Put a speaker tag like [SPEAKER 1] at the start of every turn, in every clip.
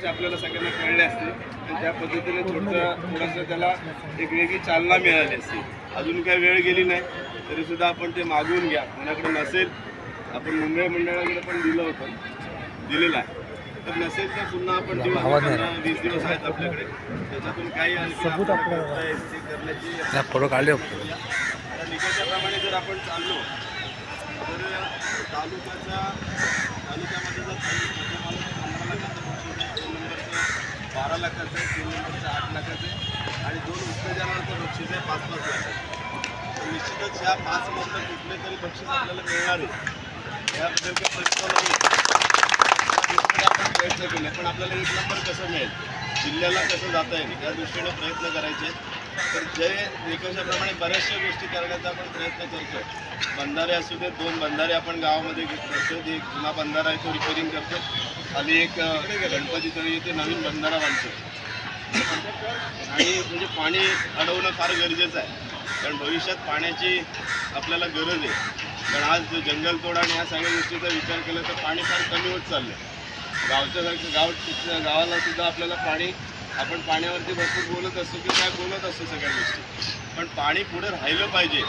[SPEAKER 1] तसे आपल्याला सगळ्यांना कळले असते. आणि त्या पद्धतीने थोडंसं थोडंसं त्याला एक वेगळी चालना मिळाली असते. अजून काही वेळ गेली नाही तरी सुद्धा आपण ते मागवून घ्या. कोणाकडे नसेल आपण मुंबई मंडळाकडे पण दिलं होतं. दिलेलं आहे. तर नसेल तर पुन्हा आपण वीस दिवस आहेत आपल्याकडे त्याच्यातून काही करण्याची
[SPEAKER 2] फोटो काढले
[SPEAKER 1] आता निकषाप्रमाणे जर आपण चाललो तर तालुक्याच्या तालुक्यामध्ये जर बारा लाखाचं आहे तीन नंबरचं आठ लाखाचं आहे आणि दोन उत्तेजनाचं बक्षीस आहे पाच पाच लाखाचं. तर निश्चितच ह्या पाच मधलं कुठले तरी बक्षीस आपल्याला मिळणार आहे. याबद्दल काही प्रश्न नाही आपण प्रयत्न केले पण आपल्याला एक नंबर कसं मिळेल? जिल्ह्याला कसं जाता येईल? या दृष्टीने प्रयत्न करायचे तर जे निकषाप्रमाणे बऱ्याचशा गोष्टी करण्याचा आपण प्रयत्न करतो बंधारे असू दे दोन बंधारे आपण गावामध्ये घेत करतो एक जुना बंधारा आहे तो रिपेरिंग करतो आणि एक अं, गणपती येथे नवीन बंधारा बांधतो. आणि म्हणजे पाणी अडवणं फार गरजेचं आहे. कारण भविष्यात पाण्याची आपल्याला गरज आहे. कारण आज जंगलतोड आणि ह्या सगळ्या गोष्टीचा विचार केला तर पाणी फार कमी होत चाललं आहे गावच्या सारखं गाव गावाला सुद्धा आपल्याला पाणी आपण पाण्यावरती भरपूर बोलत असतो की काय बोलत असतो सगळ्या गोष्टी. पण पाणी पुढे राहिलं पाहिजे.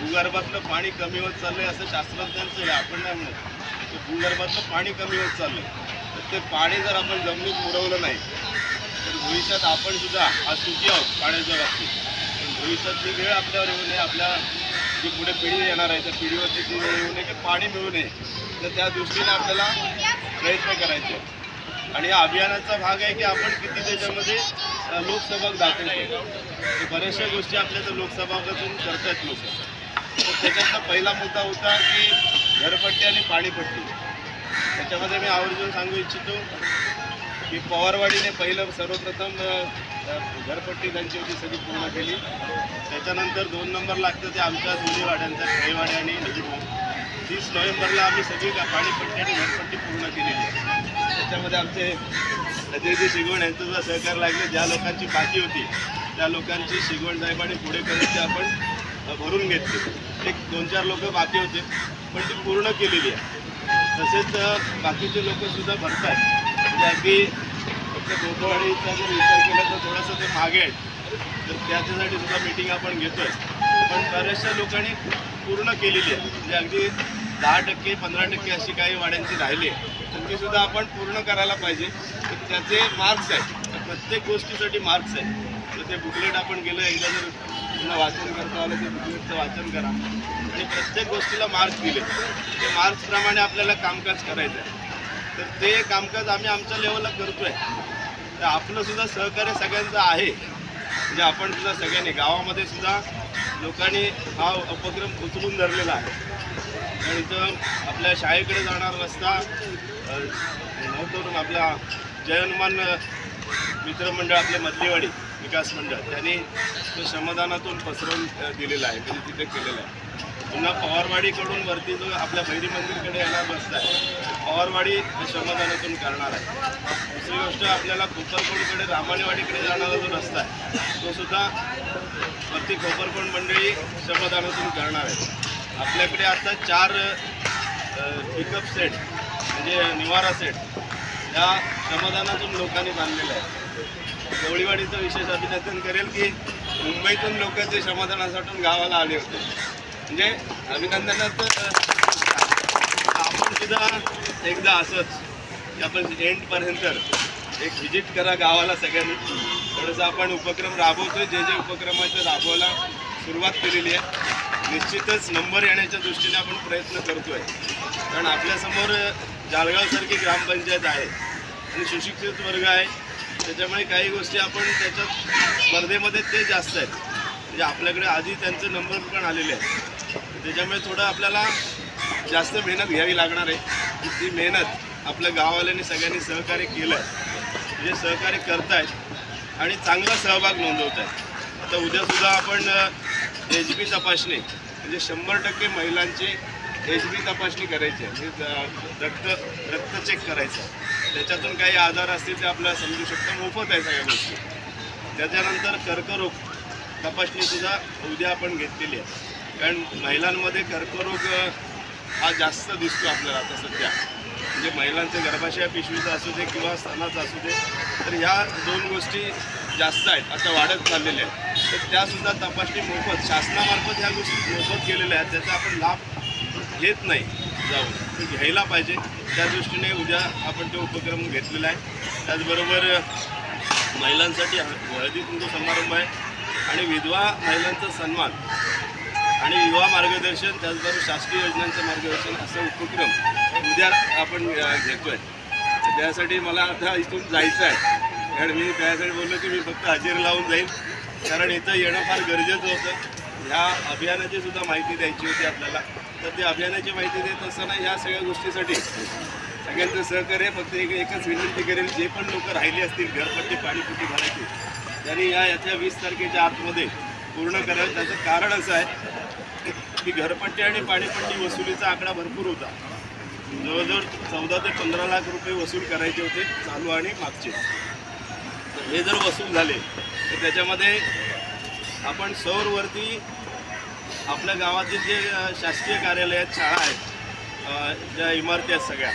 [SPEAKER 1] भूगर्भातलं पाणी कमी होत चाललं आहे असं शास्त्रज्ञांचं आहे. आपण नाही म्हणत. भूगर्भातलं पाणी कमी होत चाललं तर ते पाणी जर आपण जमिनीत मुरवलं नाही तर भविष्यात आपण सुद्धा हा सुखी आहोत पाण्याच्या बाबतीत. पण भविष्यातली वेळ आपल्यावर येऊ नये आपल्या जी पुढे पिढी येणार आहे त्या पिढीवरती ती वेळ येऊ नये की पाणी मिळू नये. तर त्या दृष्टीने आपल्याला प्रयत्न करायचे आणि या अभियानाचा भाग आहे की आपण किती त्याच्यामध्ये लोकसभा दाखल केलं. तर बऱ्याचशा गोष्टी आपल्या तर लोकसभापासून करतायत लोक. तर त्याच्यातला पहिला मुद्दा होता की घरपट्टी आणि पाणीपट्टी. त्याच्यामध्ये मी आवर्जून सांगू इच्छितो की पवारवाडीने पहिलं सर्वप्रथम घरपट्टी त्यांची होती सगळी पूर्ण केली. त्याच्यानंतर दोन नंबर लागतं ते आमच्या दोन्हीवाड्यांचा खेळवाडी आणि तीस नोव्हेंबरला आम्ही सगळी पाणीपट्टी आणि घरपट्टी पूर्ण केलेली. त्याच्यामध्ये आमचे अजयजी शिगवण यांचं सुद्धा सहकार लागले. ज्या लोकांची बाकी होती त्या लोकांची शिगवण साहेबांनी पुढे करून ते आपण भरून घेतली. एक दोन चार लोक बाकी होते. पण ती पूर्ण केलेली आहे. तसेच बाकीचे लोक सुद्धा भरतात म्हणजे अगदी फक्त गोपवाडीचा जर विचार केला तर थोडंसं ते मागे आहेत. तर त्याच्यासाठी सुद्धा मिटिंग आपण घेतो आहे पण बऱ्याचशा लोकांनी पूर्ण केलेली आहे. म्हणजे अगदी दहा टक्के पंधरा टक्के अशी काही वाड्यांची राहिली आहे. तर ती सुद्धा आपण पूर्ण करायला पाहिजे. तर त्याचे मार्क्स आहेत. प्रत्येक गोष्टीसाठी मार्क्स आहेत. तर ते बुकलेट आपण गेलं एकदा जर पुन्हा वाचन करता आलं ते बुकलेटचं वाचन करा. आणि प्रत्येक गोष्टीला मार्क्स दिले. ते मार्क्सप्रमाणे आपल्याला कामकाज करायचं आहे तर ते कामकाज आम्ही आमच्या लेवलला करतोय. तर आपलं सुद्धा सहकार्य सगळ्यांचं आहे. म्हणजे आपण सुद्धा सगळ्यांनी गावामध्ये सुद्धा लोकांनी हा उपक्रम उचलून धरलेला आहे. आणि इथं आपल्या शाळेकडे जाणारा रस्ता अ, नवतरुण आपला जय मित्रमंडळ आपले मधलेवाडी विकास मंडळ त्यांनी तो श्रमदानातून पसरवून दिलेला आहे म्हणजे तिथे केलेला आहे. पुन्हा पवारवाडीकडून वरती जो आपल्या भैरी मंदिरकडे येणार बसत आहे पवारवाडी श्रमदानातून करणार आहे. दुसरी गोष्ट आपल्याला कोपरकोणकडे रामानेवाडीकडे जाणारा जो रस्ता आहे तो सुद्धा वरती कोपरकोण मंडळी श्रमदानातून करणार आहे. आपल्याकडे आता चार पिकअप सेट म्हणजे निवारा सेट या श्रमदानातून लोकांनी बांधलेल्या आहे. गवळीवाडीचं विशेष अभिनंदन करेल की मुंबईतून लोक ते श्रमदानासाठी गावाला आले होते. म्हणजे अभिनंदनाचं आपण सुद्धा एकदा असंच की आपण एंडपर्यंत एक व्हिजिट करा गावाला सगळ्यांनी. थोडंसं आपण उपक्रम राबवतोय जे जे उपक्रम आहे ते राबवायला सुरुवात केलेली आहे. निश्चितच नंबर येण्याच्या दृष्टीने आपण प्रयत्न करतोय. कारण आपल्यासमोर जाळगावसारखी ग्रामपंचायत आहे. आणि सुशिक्षित वर्ग आहे. त्याच्यामुळे काही गोष्टी आपण त्याच्यात स्पर्धेमध्ये ते जास्त आहेत. म्हणजे आपल्याकडे आधी त्यांचे नंबर पण आलेले आहेत. त्याच्यामुळे थोडं आपल्याला जास्त मेहनत घ्यावी लागणार आहे. ती मेहनत आपल्या गाववाल्यांनी सगळ्यांनी सहकार्य केलं आहे म्हणजे सहकार्य करतायत आणि चांगला सहभाग नोंदवत आहेत आता उद्यासुद्धा आपण एच बी तपासणी म्हणजे शंभर टक्के महिलांची एच बी तपासणी करायची आहे. म्हणजे रक्त रक्त चेक करायचं आहे. त्याच्यातून काही आजार असतील ते आपल्याला समजू शकतं. मोफत आहे सगळ्या गोष्टी. त्याच्यानंतर कर्करोग तपासणीसुद्धा उद्या आपण घेतलेली आहे. कारण महिलांमध्ये कर्करोग हा जास्त दिसतो आपल्याला आता सध्या. म्हणजे महिलांचं गर्भाशय पिशवीचं असू दे किंवा स्तनाचं असू दे तर ह्या दोन गोष्टी जास्त आहेत. आता वाढत चाललेल्या आहेत. तर त्यासुद्धा तपासणी मोफत शासनामार्फत ह्या गोष्टी मोफत केलेल्या आहेत. त्याचा आपण लाभ घेत नाही. जाऊन ते घ्यायला पाहिजे. त्या दृष्टीने उद्या आपण तो उपक्रम घेतलेला आहे. त्याचबरोबर महिलांसाठी हळदी कुंकू समारंभ आहे. आणि विधवा महिलांचा सन्मान आणि युवा मार्गदर्शन त्याचबरोबर शासकीय योजनांचं मार्गदर्शन असा उपक्रम उद्या आपण घेतो आहे त्यासाठी मला आता इथून जायचं आहे. कारण मी त्यासाठी बोललो की मी फक्त हजेरी लावून जाईल. कारण इथं येणं फार गरजेचं होतं. ह्या अभियानाची सुद्धा माहिती द्यायची होती आपल्याला. तर ते अभियानाची माहिती देत असताना ह्या सगळ्या गोष्टीसाठी सगळ्यांचं सहकार्य फक्त एक एकच विनंती करेल जे पण लोक राहिले असतील घरपट्टी पाणीपुटी भरायची त्यांनी या याच्या वीस तारखेच्या आतमध्ये पूर्ण करावं. त्याचं कारण असं आहे की घरपट्टी आणि पाणीपट्टी वसुलीचा आकडा भरपूर होता. जवळजवळ चौदा ते पंधरा लाख रुपये वसूल करायचे होते चालू आणि मागचे. तर हे जर वसूल झाले तर त्याच्यामध्ये आपण सौरवरती आपल्या गावातील जे शासकीय कार्यालय आहेत शाळा आहेत ज्या इमारती आहेत सगळ्या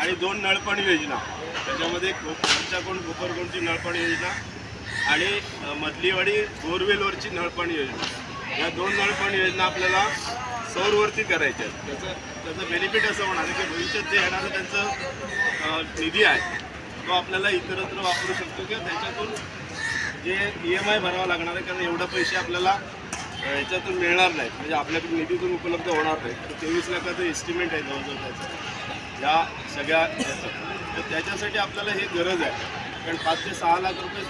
[SPEAKER 1] आणि दोन नळपाणी योजना. त्याच्यामध्ये खर्चा कोण कोपरकोणची नळपाणी योजना आणि मधलीवाडी बोरवेलवरची नळपाणी योजना. या दोन नळपाणी योजना आपल्याला सौरवरती करायच्या आहेत. त्याचं त्याचं बेनिफिट असं होणार की भविष्यात जे येणारं त्यांचं निधी आहे तो आपल्याला इतरत्र वापरू शकतो किंवा त्याच्यातून जे ई एम आय भरावा लागणार आहे कारण एवढं पैसे आपल्याला याच्यातून मिळणार नाहीत. म्हणजे आपल्याकडे निधीतून उपलब्ध होणार नाही तर तेवीस लाखाचं एस्टिमेट आहे जवळजवळ त्याचं. या सगळ्या तर त्याच्यासाठी आपल्याला हे गरज आहे. कारण पाच ते सहा लाख रुपये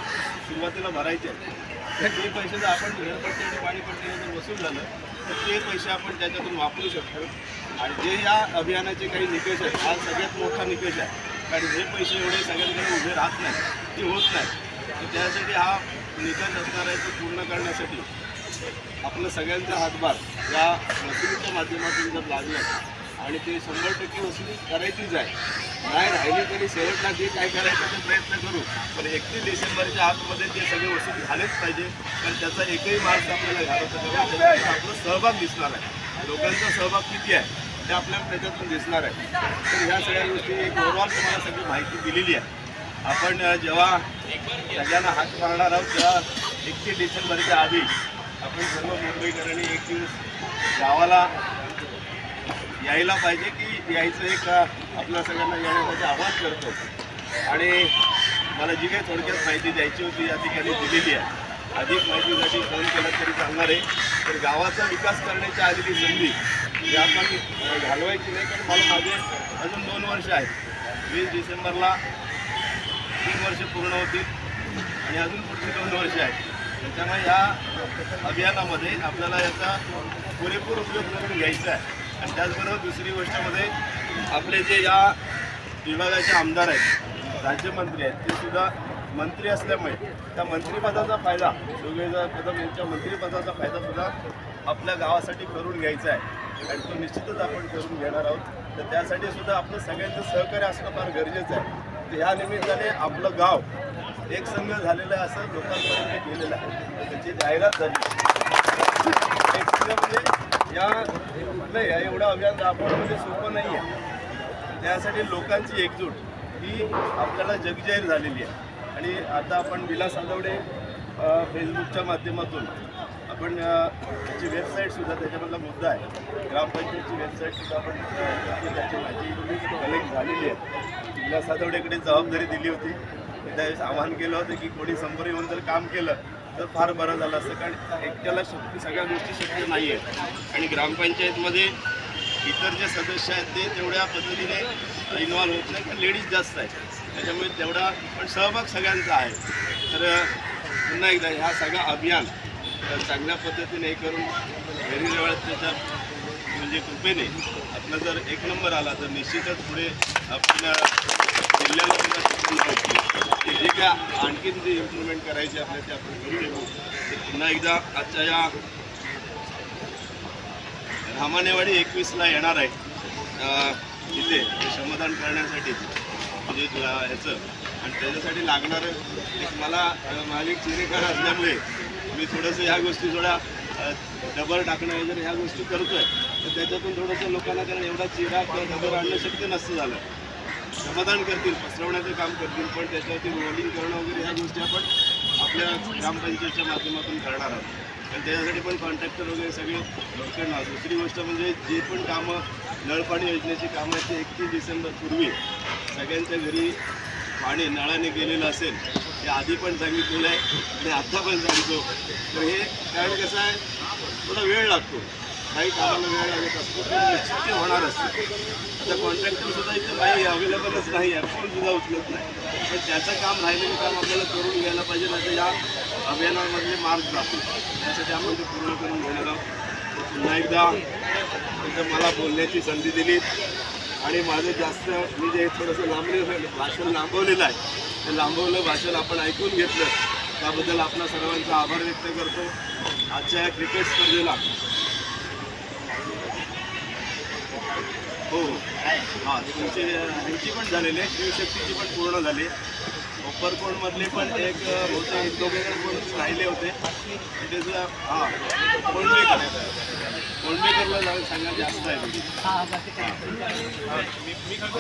[SPEAKER 1] सुरुवातीला भरायचे आहेत. तर ते पैसे जर आपण घरपट्टी आणि पाणीपट्टीने जर वसूल झालं तर ते पैसे आपण त्याच्यातून वापरू शकतो. आणि जे या अभियानाचे काही निकष आहेत हा सगळ्यात मोठा निकष आहे. कारण हे पैसे एवढे सगळ्यांकडे उभे राहत नाही ते होत नाही तर त्यासाठी हा निकष असणार आहे तो पूर्ण करण्यासाठी. आपलं सगळ्यांचा हातभार या वसुलीच्या माध्यमातून जर लागलं आणि ते शंभर टक्के वसुली करायचीच आहे. नाही राहिली तरी शेवटला जे काय करायचं ते प्रयत्न करू. पण एकतीस डिसेंबरच्या आतमध्ये ते सगळे वसुली झालेच पाहिजे. कारण त्याचा एकही मार्ग आपल्याला घालवता आपला सहभाग दिसणार आहे. लोकांचा सहभाग किती आहे ते आपल्याला त्याच्यातून दिसणार आहे. तर ह्या सगळ्या गोष्टी एक ओव्हरऑल तुम्हाला सगळी माहिती दिलेली आहे. आपण जेव्हा सगळ्यांना हात मारणार आहोत तेव्हा एकतीस डिसेंबरच्या आधी आपण सर्व मुंबईकरांनी एक दिवस गावाला यायला पाहिजे की यायचं एक आपल्या सगळ्यांना येण्यासाठी आवाज करतो. आणि मला जी काही थोडक्यात माहिती द्यायची होती या ठिकाणी दिलेली आहे. अधिक माहितीसाठी फोन केला तरी चालणार आहे. तर गावाचा विकास करण्याची आलेली संधी ही आपण घालवायची नाही कारण मला माझे अजून दोन वर्ष आहेत. वीस डिसेंबरला दोन वर्ष पूर्ण होतील आणि अजून पुढची दोन वर्ष आहेत. त्याच्यामुळे या अभियानामध्ये आपल्याला याचा पुरेपूर उपयोग करून घ्यायचा आहे. आणि त्याचबरोबर दुसरी गोष्टमध्ये म्हणजे आपले जे या विभागाचे आमदार आहेत राज्यमंत्री आहेत ते सुद्धा मंत्री असल्यामुळे त्या मंत्रिपदाचा फायदा योगेंद्र कदम यांच्या मंत्रिपदाचा फायदा सुद्धा आपल्या गावासाठी करून घ्यायचा आहे. आणि तो निश्चितच आपण करून घेणार आहोत. तर त्यासाठी सुद्धा आपलं सगळ्यांचं सहकार्य असणं फार गरजेचं आहे. या ह्या निमित्ताने आपलं गाव एक संघ झालेलं आहे असं लोकांपर्यंत गेलेलं आहे. त्याची जाहिरात झाली. एक संघ म्हणजे या कुठलं या एवढं अभियान राबवणं म्हणजे सोपं नाही आहे. त्यासाठी लोकांची एकजूट ही आपल्याला जगजाहीर झालेली आहे. आणि आता आपण विलास आदवडे फेसबुकच्या माध्यमातून आपण त्याची वेबसाईटसुद्धा त्याच्यामधला मुद्दा आहे. ग्रामपंचायतची वेबसाईटसुद्धा आपण त्याची माहिती कलेक्ट झालेली आहे. जिल्हा सातवडेकडे जबाबदारी दिली होती. त्यावेळेस आवाहन केलं होतं की कोणी समोर येऊन जर काम केलं तर फार बरं झालं असतं. कारण एकट्याला शक्य सगळ्या गोष्टी शक्य नाही आहेत आणि ग्रामपंचायतमध्ये इतर जे सदस्य आहेत ते तेवढ्या पद्धतीने इन्व्हॉल्व होत नाही कारण लेडीज जास्त आहेत. त्याच्यामुळे तेवढा पण सहभाग सगळ्यांचा आहे. तर पुन्हा एकदा ह्या सगळा अभियान चांगल्या पद्धतीने हे करून घरी त्याच्या म्हणजे कृपेने आपला जर एक नंबर आला तर निश्चितच पुढे आपल्या जिल्ह्याला सुद्धा जे काय आणखीन जे इम्प्लिमेंट करायचे आपल्या ते आपण करू शकू पुन्हा एकदा आजच्या या रामानेवाडी एकवीसला येणार आहे. इथे श्रमदान करण्यासाठी म्हणजे ह्याचं आणि त्याच्यासाठी लागणारं एक मला माझी चिरेकार असल्यामुळे मी थोडंसं ह्या गोष्टी थोड्या डबर टाकणं वगैरे ह्या गोष्टी करतोय. तर त्याच्यातून थोडंसं लोकांना कारण एवढा चिरा किंवा डबर आणणं शक्य नसतं झालं. समाधान करतील पसरवण्याचं काम करतील पण त्याच्यावरती रोलिंग करणं वगैरे ह्या गोष्टी आपण आपल्या ग्रामपंचायतच्या माध्यमातून करणार आहोत. आणि त्याच्यासाठी पण कॉन्ट्रॅक्टर वगैरे सगळे करणार दुसरी गोष्ट म्हणजे जे पण कामं नळपाणी योजनेची कामं आहेत ते एकतीस डिसेंबर पूर्वी सगळ्यांच्या घरी पाणी नळाने गेलेलं असेल हे आधी पण सांगितलेलं आहे आणि आत्ता पण सांगतो. तर हे कारण कसं आहे थोडा वेळ लागतो. काही कामाला वेळ लागत असतो निश्चित होणार असते. आता कॉन्ट्रॅक्टरसुद्धा इथं काही अवेलेबलच नाही आहे फोनसुद्धा उचलत नाही. पण त्याचं काम राहिलेलं काम आपल्याला करून घ्यायला पाहिजे नाही तर या अभियानामधले मार्ग जातो त्यासाठी आपण ते पूर्ण करून घेणार आहोत. पुन्हा एकदा तुमचं मला बोलण्याची संधी दिली आणि माझं जास्त मी जे थोडंसं लांबले भाषण लांबवलेलं आहे ते लांबवलं भाषण आपण ऐकून घेतलं. त्याबद्दल आपला सर्वांचा आभार व्यक्त करतो. आजच्या या क्रिकेट स्पर्धेला. हो हो. हां तुमचे ह्यांची पण झालेली आहे शिवशक्तीची पण पूर्ण झाली. कोपरकोणमधले पण एक बहुतेक एक दोघे कोणीच राहिले होते. तिथे सुद्धा हां कोंडवेकर कोंडवेकरला जाऊन सांगा जास्त आहे. तिथे.